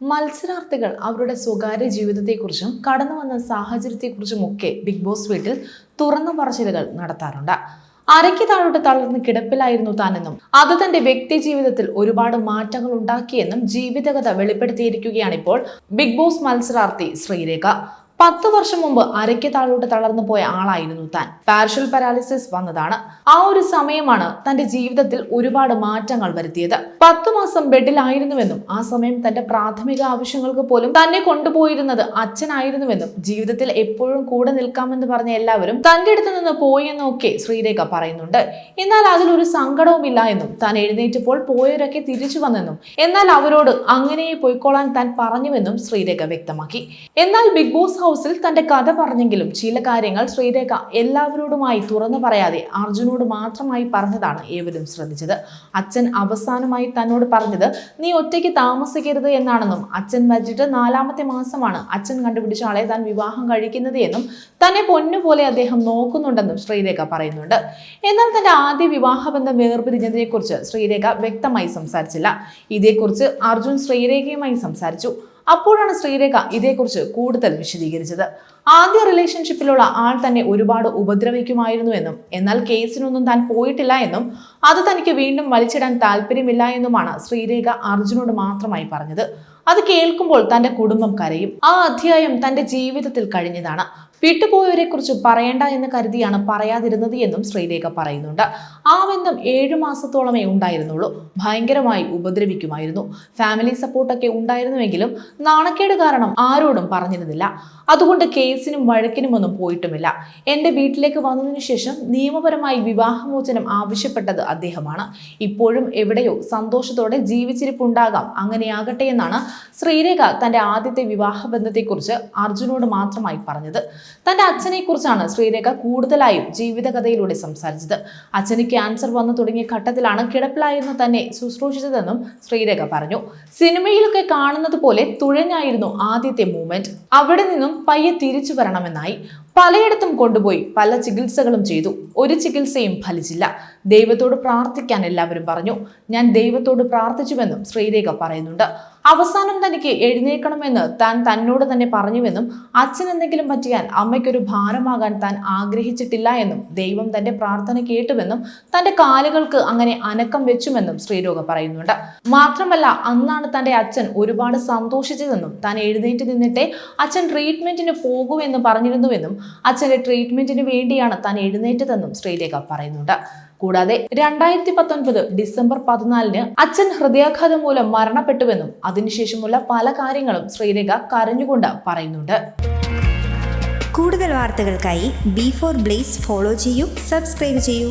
മത്സരാർത്ഥികൾ അവരുടെ സ്വകാര്യ ജീവിതത്തെക്കുറിച്ചും കടന്നു വന്ന സാഹചര്യത്തെക്കുറിച്ചും ഒക്കെ ബിഗ് ബോസ് വീട്ടിൽ തുറന്നു പറച്ചിലുകൾ നടത്താറുണ്ട്. അരയ്ക്ക് താഴോട്ട് തളർന്ന് കിടപ്പിലായിരുന്നു താനെന്നും അത് തന്റെ വ്യക്തി ജീവിതത്തിൽ ഒരുപാട് മാറ്റങ്ങൾ ഉണ്ടാക്കിയെന്നും ജീവിതകഥ വെളിപ്പെടുത്തിയിരിക്കുകയാണ് ഇപ്പോൾ ബിഗ് ബോസ് മത്സരാർത്ഥി ശ്രീരേഖ. പത്ത് വർഷം മുമ്പ് അരയ്ക്ക് താഴോട്ട് തളർന്നു പോയ ആളായിരുന്നു താൻ. പാർഷ്യൽ പാരാലിസിസ് വന്നതാണ്. ആ ഒരു സമയമാണ് തന്റെ ജീവിതത്തിൽ ഒരുപാട് മാറ്റങ്ങൾ വരുത്തിയത്. പത്ത് മാസം ബെഡിലായിരുന്നുവെന്നും ആ സമയം തന്റെ പ്രാഥമിക ആവശ്യങ്ങൾക്ക് പോലും തന്നെ കൊണ്ടുപോയിരുന്നത് അച്ഛനായിരുന്നുവെന്നും ജീവിതത്തിൽ എപ്പോഴും കൂടെ നിൽക്കാമെന്ന് പറഞ്ഞ എല്ലാവരും തന്റെ അടുത്ത് നിന്ന് പോയെന്നൊക്കെ ശ്രീരേഖ പറയുന്നുണ്ട്. എന്നാൽ അതിലൊരു സങ്കടവുമില്ല എന്നും താൻ എഴുന്നേറ്റപ്പോൾ പോയവരൊക്കെ തിരിച്ചു വന്നെന്നും എന്നാൽ അവരോട് അങ്ങനെ പോയിക്കോളാൻ താൻ പറഞ്ഞുവെന്നും ശ്രീരേഖ വ്യക്തമാക്കി. എന്നാൽ ബിഗ് ബോസ് ഹൗസിൽ തന്റെ കഥ പറഞ്ഞെങ്കിലും ചില കാര്യങ്ങൾ ശ്രീരേഖ എല്ലാവരോടുമായി തുറന്നു പറയാതെ അർജുനോട് മാത്രമായി പറഞ്ഞതാണ് ഏവരും ശ്രദ്ധിച്ചത്. അച്ഛൻ അവസാനമായി തന്നോട് പറഞ്ഞത് നീ ഒറ്റയ്ക്ക് താമസിക്കരുത് എന്നാണെന്നും അച്ഛൻ മരിച്ചിട്ട് നാലാമത്തെ മാസമാണ് അച്ഛൻ കണ്ടുപിടിച്ച ആളെ താൻ വിവാഹം കഴിക്കുന്നത് എന്നും തന്നെ പൊന്നുപോലെ അദ്ദേഹം നോക്കുന്നുണ്ടെന്നും ശ്രീരേഖ പറയുന്നുണ്ട്. എന്നാൽ തന്റെ ആദ്യ വിവാഹബന്ധം വേർപിരിഞ്ഞതിനെക്കുറിച്ച് ശ്രീരേഖ വ്യക്തമായി സംസാരിച്ചില്ല. ഇതേക്കുറിച്ച് അർജുൻ ശ്രീരേഖയുമായി സംസാരിച്ചു. അപ്പോഴാണ് ശ്രീരേഖ ഇതേക്കുറിച്ച് കൂടുതൽ വിശദീകരിച്ചത്. ആദ്യ റിലേഷൻഷിപ്പിലുള്ള ആൾ തന്നെ ഒരുപാട് ഉപദ്രവിക്കുമായിരുന്നു എന്നും എന്നാൽ കേസിനൊന്നും താൻ പോയിട്ടില്ല എന്നും അത് തനിക്ക് വീണ്ടും വലിച്ചിടാൻ താല്പര്യമില്ല എന്നുമാണ് ശ്രീരേഖ അർജുനോട് മാത്രമായി പറഞ്ഞത്. അത് കേൾക്കുമ്പോൾ തന്റെ കുടുംബം കരയും. ആ അധ്യായം തന്റെ ജീവിതത്തിൽ കഴിഞ്ഞതാണ്. വിട്ടുപോയവരെ കുറിച്ച് പറയേണ്ട എന്ന് കരുതിയാണ് പറയാതിരുന്നത് എന്നും ശ്രീരേഖ പറയുന്നുണ്ട്. ആ ബന്ധം ഏഴു മാസത്തോളമേ ഉണ്ടായിരുന്നുള്ളൂ. ഭയങ്കരമായി ഉപദ്രവിക്കുമായിരുന്നു. ഫാമിലി സപ്പോർട്ടൊക്കെ ഉണ്ടായിരുന്നുവെങ്കിലും നാണക്കേട് കാരണം ആരോടും പറഞ്ഞിരുന്നില്ല. അതുകൊണ്ട് കേസിനും വഴക്കിനും ഒന്നും പോയിട്ടുമില്ല. എന്റെ വീട്ടിലേക്ക് വന്നതിനു ശേഷം നിയമപരമായി വിവാഹമോചനം ആവശ്യപ്പെട്ടത് അദ്ദേഹമാണ്. ഇപ്പോഴും എവിടെയോ സന്തോഷത്തോടെ ജീവിച്ചിരിപ്പുണ്ടാകാം. അങ്ങനെയാകട്ടെ എന്നാണ് ശ്രീരേഖ തന്റെ ആദ്യത്തെ വിവാഹ ബന്ധത്തെക്കുറിച്ച് അർജുനോട് മാത്രമായി പറഞ്ഞത്. തന്റെ അച്ഛനെക്കുറിച്ചാണ് ശ്രീരേഖ കൂടുതലായും ജീവിതകഥയിലൂടെ സംസാരിച്ചത്. അച്ഛന് ക്യാൻസർ വന്നു തുടങ്ങിയ ഘട്ടത്തിലാണ് കിടപ്പിലായിരുന്നു തന്നെ ശുശ്രൂഷിച്ചതെന്നും ശ്രീരേഖ പറഞ്ഞു. സിനിമയിലൊക്കെ കാണുന്നത് പോലെ തുഴഞ്ഞായിരുന്നു ആദ്യത്തെ മൂമെന്റ് അവിടെ നിന്നും പയ്യെ തിരിച്ചു വരണമെന്നായി. പലയിടത്തും കൊണ്ടുപോയി പല ചികിത്സകളും ചെയ്തു. ഒരു ചികിത്സയും ഫലിച്ചില്ല. ദൈവത്തോട് പ്രാർത്ഥിക്കാൻ എല്ലാവരും പറഞ്ഞു. ഞാൻ ദൈവത്തോട് പ്രാർത്ഥിച്ചുവെന്നും ശ്രീരേഖ പറയുന്നുണ്ട്. അവസാനം തനിക്ക് എഴുന്നേൽക്കണമെന്ന് താൻ തന്നോട് തന്നെ പറഞ്ഞുവെന്നും അച്ഛൻ എന്തെങ്കിലും പറ്റിയാൽ അമ്മയ്ക്കൊരു ഭാരമാകാൻ താൻ ആഗ്രഹിച്ചിട്ടില്ല എന്നും ദൈവം തന്റെ പ്രാർത്ഥന കേട്ടുവെന്നും തന്റെ കാലുകൾക്ക് അങ്ങനെ അനക്കം വെച്ചുമെന്നും ശ്രീരോഗ പറയുന്നുണ്ട്. മാത്രമല്ല അന്നാണ് തന്റെ അച്ഛൻ ഒരുപാട് സന്തോഷിച്ചതെന്നും താൻ എഴുന്നേറ്റ് നിന്നിട്ടേ അച്ഛൻ ട്രീറ്റ്മെന്റിന് പോകൂ എന്ന് പറഞ്ഞിരുന്നുവെന്നും അച്ഛന്റെ ട്രീറ്റ്മെന്റിന് വേണ്ടിയാണ് താൻ എഴുന്നേറ്റതെന്നും ശ്രീലേഖ പറയുന്നുണ്ട്. കൂടാതെ രണ്ടായിരത്തി പത്തൊൻപത് ഡിസംബർ പതിനാലിന് അച്ഛൻ ഹൃദയാഘാതം മൂലം മരണപ്പെട്ടുവെന്നും അതിനുശേഷമുള്ള പല കാര്യങ്ങളും ശ്രീരേഖ കരഞ്ഞുകൊണ്ട് പറയുന്നുണ്ട്. കൂടുതൽ വാർത്തകൾക്കായി ബി ഫോർ ബ്ലേസ് ഫോളോ ചെയ്യൂ സബ്സ്ക്രൈബ് ചെയ്യൂ.